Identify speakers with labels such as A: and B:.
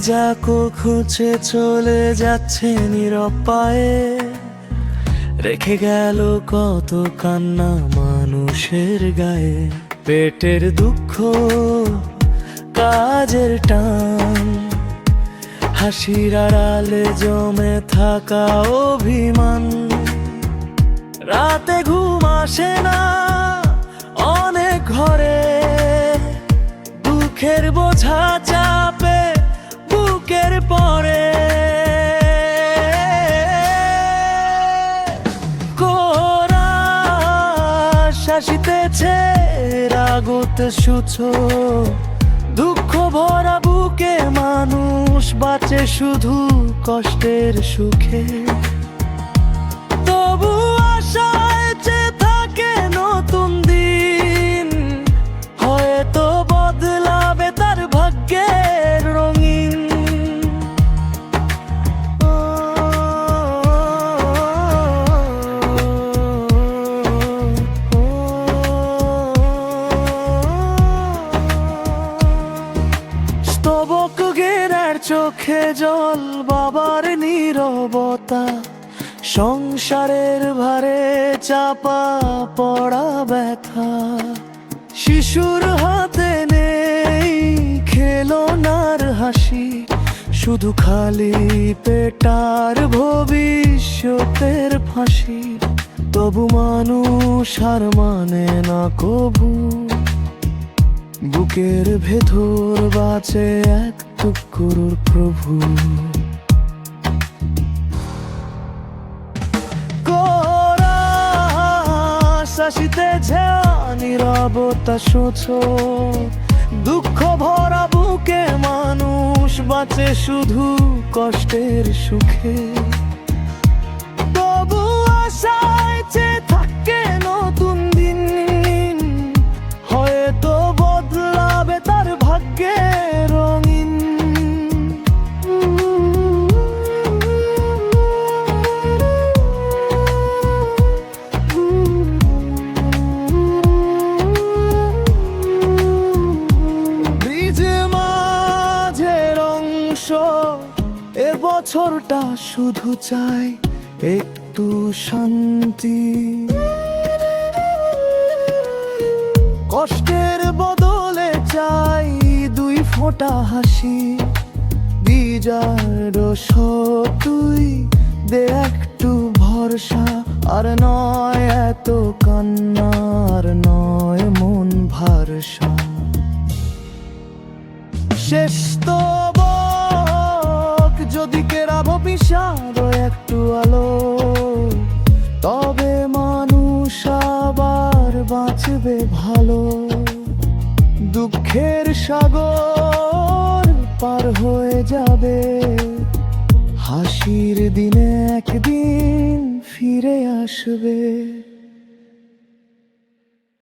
A: যাকো খুঁজে চলে যাচ্ছে নীরব পায়ে রেখে গেল কত কান্না মানুষের গায়ে। পেটের দুঃখ, কাজের টান। হাসির আড়ালে জমে থাকা অভিমান। রাতে ঘুম আসে না অনেক ঘরে। দুঃখের বোঝা বুকের পরে। শাসিতেছে রাগত সুছো দুঃখ ভরা বুকে মানুষ বাঁচে শুধু কষ্টের সুখে। চোখে জল, বাবার নীরবতা, সংসারের ভারে চাপা পড়া ব্যথা। শিশুর হাতে নেই খেলনার হাসি, শুধু খালি পেটার ভবিষ্যতের ফাঁসি। তবু মানুষ আর মানে না কবু। বুকের ভেতর বাঁচে এক টুকুর প্রভু। শাসিতে নীরবতা সোছ দুঃখ ভরা বুকে মানুষ বাঁচে শুধু কষ্টের সুখে। বছরটা শুধু চাই একটু শান্তি। কষ্টের বদলে চাই দুই ফোঁটা হাসি। বিজার তুই দে একটু ভরসা। আর নয় এত কান্না আর নয় মন ভারসা। শেষ তো কেরাবো একটু আলো। তবে মানুষ আবার বাঁচবে ভালো। দুঃখের সাগর পার হয়ে যাবে। হাসির দিনে একদিন ফিরে আসবে।